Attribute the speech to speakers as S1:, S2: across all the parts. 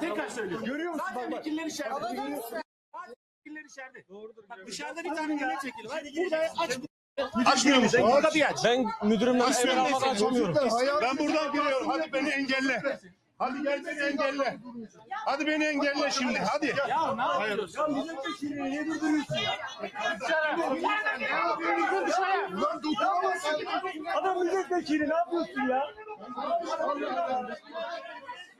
S1: Tekrar söylüyorum.
S2: Görüyor musun?
S1: Zaten vekiller içeride.
S3: Anladın mı sen?
S1: Vekiller içeride. Bak dışarıda bir tane milletvekili var. Burada aç.
S2: Açmıyor musun?
S1: Kapıyı aç.
S4: Ben müdürümden emir almadan açamıyorum.
S2: Ben buradan giriyorum. Hadi beni engelle. Hadi gel beni engelle. Hadi beni engelle şimdi. Hadi.
S1: Ya ne yapıyorsun? Ya milletvekili niye durduruyorsun ya? Dur dışarıya.
S4: Adam milletvekili ne yapıyorsun ya?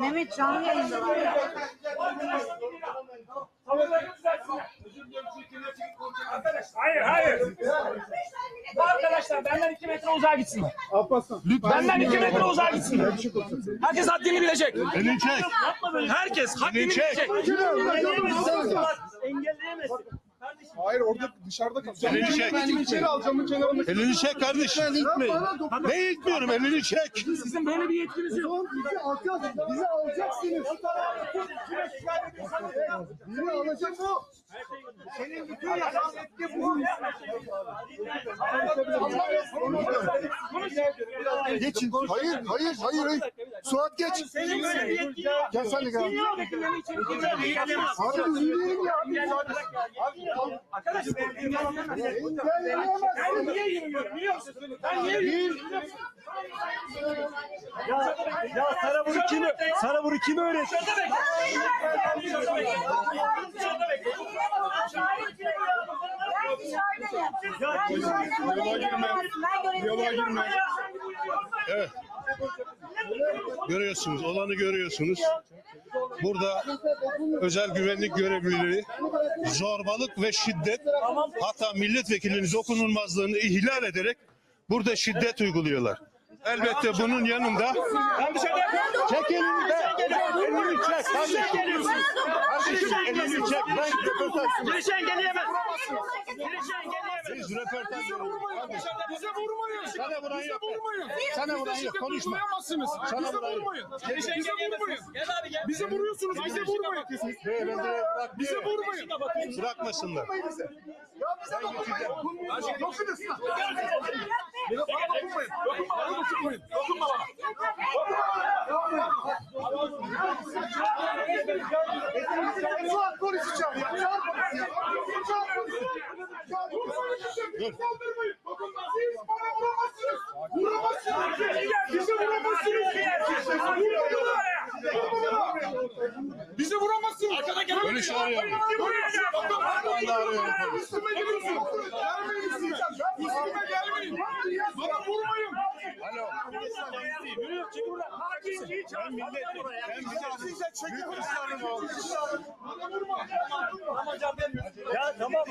S3: Mehmet canlı yayındalar.
S1: Hayır hayır. Bu arkadaşlar benden iki metre uzağa gitsinler.
S2: Alparslan.
S1: Benden iki metre uzağa gitsinler. Herkes haddini bilecek.
S2: Beni çek.
S1: Herkes haddini
S2: çek.
S1: bilecek.
S4: Engelleyemezsin.
S5: Hayır orada dışarıda kalacağım.
S2: Elini çek.
S5: Ben içeri alacağım kenarında.
S2: Elini çek kardeşim. Ne itmiyorum elini çek.
S1: Sizin böyle bir yetkiniz yok.
S5: Bizi alacağız. Bizi alacaksınız. Bizi alacak o. Senin bütün yalan etki bu. Geçin. Hayır, hayır, hayır, hayır. Suat geç. Gel sen de gel. Abi dinleyelim ya.
S1: Arkadaşlar ben
S5: Engelleyemezsin.
S1: niye yürüyorum biliyor musun? Ben niye yürüyorum?
S4: Ya, ya sana bunu kim, sana bunu kim öğretti?
S2: Yola girme. Evet. Görüyorsunuz, olanı görüyorsunuz. Burada özel güvenlik görevlileri zorbalık ve şiddet hatta milletvekilinin dokunulmazlığını ihlal ederek burada şiddet uyguluyorlar. Elbette bunun yanında çek elini be. Elini çek kardeşim. Ben röportaj
S1: Girişi engelleyemez. Girişi engelleyemez.
S2: Biz röportaj
S5: Bize vurmayın.
S2: Sana vuran yok.
S5: Vurmayın.
S2: Sana vuran yok. Konuşma. Sana
S5: Bize
S2: vuran yok.
S5: vurmayın.
S1: Girişi
S5: Bize vurmayın.
S1: engelleyemez. Gel abi gel.
S5: Bize vuruyorsunuz. Bize vurmayın. Bize vurmayın.
S2: Bırakmasınlar.
S5: Ya bize dokunmayın. Dokunun. Bana dokunmayın. Dokunma. Bana dokunmayın. Dokunma bana. Suat konuşacağım ya. Çağır polisi ya. Çağır polisi. Çağır polisi. Saldırmayın. Siz bana vuramazsınız. Vuramazsınız. Bize vuramazsınız. Bize vuramazsınız. Arkada gel.
S2: Polis arıyorum.
S5: Vallahi
S2: arıyorum.
S5: Üstüme geliyorsun. Gelmeyin siz. Üstüme gelmeyin. Bana vurmayın.
S2: Alo. Ben. Ben.
S4: Ya tamam.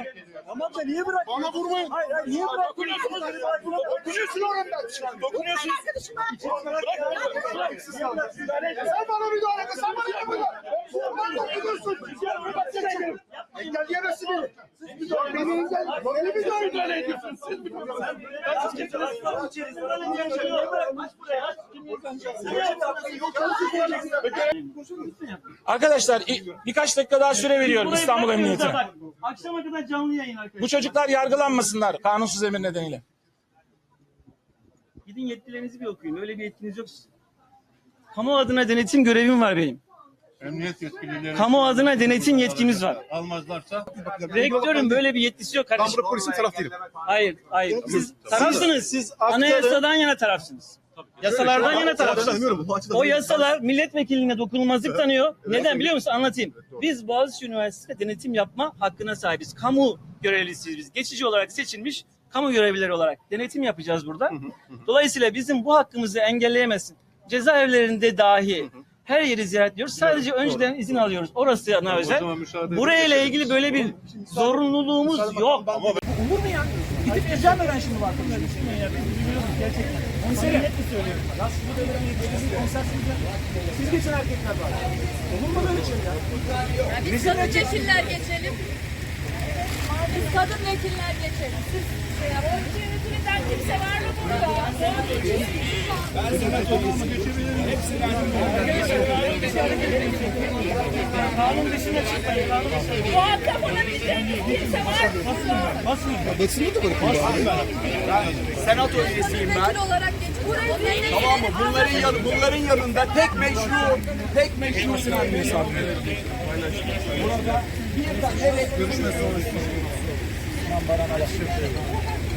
S4: Tamam da niye bırak?
S5: Bana vurmayın.
S4: Hayır, hayır niye bırak?
S5: Dokunuyorsunuz. Dokunuyorsun oradan. Dokunuyorsun. Sen bana müdahale et. Sen bana müdahale et. Sen dokunuyorsun. Engelleyemezsin beni. Siz Beni engel. Beni müdahale ediyorsunuz. Siz müdahale
S1: Arkadaşlar birkaç dakika daha süre veriyorum İstanbul Emniyetine.
S6: Bak, Akşama kadar canlı yayın arkadaşlar.
S1: Bu çocuklar yargılanmasınlar kanunsuz emir nedeniyle.
S6: Gidin yetkilerinizi bir okuyun. Öyle bir yetkiniz yok. Kamu adına denetim görevim var benim.
S2: Emniyet yetkilileri.
S6: Kamu adına denetim yetkimiz var.
S2: Almazlarsa.
S6: Rektörün böyle bir yetkisi yok kardeşim.
S5: Ben polisin taraf değilim.
S6: Hayır, hayır. Siz tarafsınız. Siz anayasadan yana tarafsınız. Yasalardan yana tarafsınız. O yasalar milletvekiline dokunulmazlık tanıyor. Neden biliyor musun? Anlatayım. Biz Boğaziçi Üniversitesi'nde denetim yapma hakkına sahibiz. Kamu görevlisiyiz biz. Geçici olarak seçilmiş kamu görevlileri olarak denetim yapacağız burada. Dolayısıyla bizim bu hakkımızı engelleyemezsin. Cezaevlerinde dahi Her yeri ziyaret ediyoruz. Sadece önceden izin alıyoruz. Orası ana özel.
S2: zaman müsaade
S6: Burayla ilgili böyle bir zorunluluğumuz yok.
S1: Olur mu ya? Gidip geleceğim ben şimdi bu. Ya biliyoruz gerçekten. Konseri. Net mi söylüyorum? Ya burada böyle bir konsersiniz ya. Siz geçin erkekler var. Olur mu böyle şey ya?
S7: Biz kadın vekiller geçelim. Biz kadın vekiller geçelim. Siz şey yapın. Yönetiminden kimse var mı burada?
S6: Kanun dışına çıkmayın. Kanun dışına.
S7: Muhatap olabileceğiniz kimse var mı burada?
S5: Senato üyesiyim ben.
S7: Vekil olarak geç. Buraya
S5: Tamam mı? Bunların yan, bunların yanında tek meşru, tek meşru Burada bir tane evet görüşme sonrası. Sinan Baran'a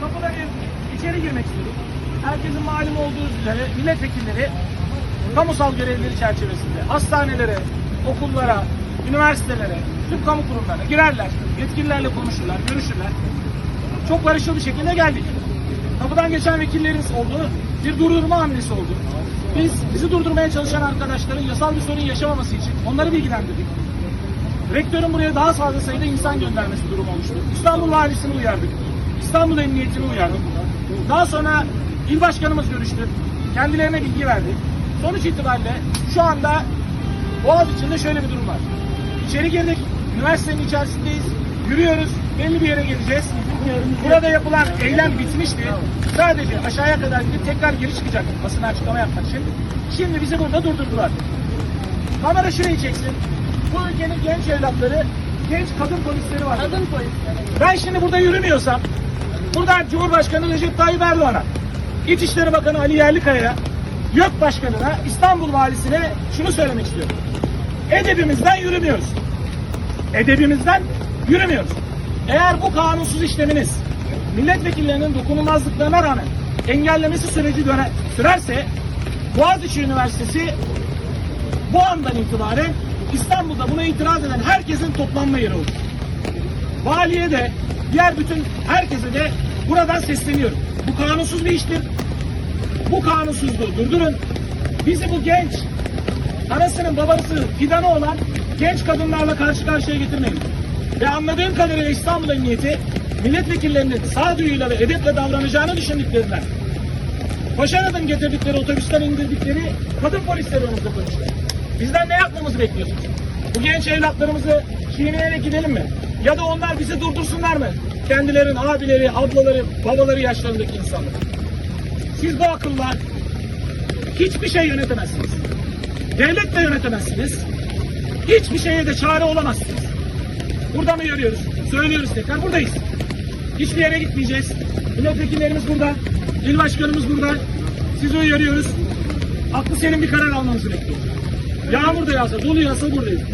S1: Kapıda içeri girmek istiyorum. Herkesin malum olduğu üzere milletvekilleri kamusal görevleri çerçevesinde hastanelere, okullara, üniversitelere, tüm kamu kurumlarına girerler. Yetkililerle konuşurlar, görüşürler. Çok barışçıl bir şekilde geldik. Kapıdan geçen vekillerimiz oldu. Bir durdurma hamlesi oldu. Biz bizi durdurmaya çalışan arkadaşların yasal bir sorun yaşamaması için onları bilgilendirdik. Rektörün buraya daha fazla sayıda insan göndermesi durumu oluştu. İstanbul Valisi'ni uyardık. İstanbul Emniyetini uyardık. Daha sonra il başkanımız görüştü. Kendilerine bilgi verdik. Sonuç itibariyle şu anda Boğaz içinde şöyle bir durum var. İçeri girdik. Üniversitenin içerisindeyiz. Yürüyoruz. Belli bir yere geleceğiz. Burada yapılan eylem bitmişti. Sadece aşağıya kadar gidip tekrar geri çıkacak basına açıklama yapmak için. Şimdi bizi burada durdurdular. Kamera şurayı çeksin. Bu ülkenin genç evlatları, genç kadın polisleri var. Kadın polisleri. Ben şimdi burada yürümüyorsam, buradan Cumhurbaşkanı Recep Tayyip Erdoğan'a, İçişleri Bakanı Ali Yerlikaya'ya, YÖK Başkanı'na, İstanbul Valisi'ne şunu söylemek istiyorum. Edebimizden yürümüyoruz. Edebimizden yürümüyoruz. Eğer bu kanunsuz işleminiz milletvekillerinin dokunulmazlıklarına rağmen engellemesi süreci döne, sürerse Boğaziçi Üniversitesi bu andan itibaren İstanbul'da buna itiraz eden herkesin toplanma yeri olur. Valiye de diğer bütün herkese de buradan sesleniyorum. Bu kanunsuz bir iştir. Bu kanunsuzluğu durdurun. Bizi bu genç anasının babası fidanı olan genç kadınlarla karşı karşıya getirmeyin. Ve anladığım kadarıyla İstanbul Emniyeti milletvekillerinin sağduyuyla ve edeple davranacağını düşündüklerinden adım getirdikleri otobüsten indirdikleri kadın polisleri önümüzde konuştu. Bizden ne yapmamızı bekliyorsunuz? Bu genç evlatlarımızı çiğneyerek gidelim mi? Ya da onlar bizi durdursunlar mı? Kendilerin abileri, ablaları, babaları yaşlarındaki insanlar. Siz bu akılla hiçbir şey yönetemezsiniz. Devlet de yönetemezsiniz. Hiçbir şeye de çare olamazsınız. Burada mı görüyoruz? Söylüyoruz tekrar buradayız. Hiçbir yere gitmeyeceğiz. Milletvekillerimiz burada. İl başkanımız burada. Sizi uyarıyoruz. Aklı senin bir karar almanızı bekliyoruz. Yağmur da yağsa, dolu yağsa buradayız.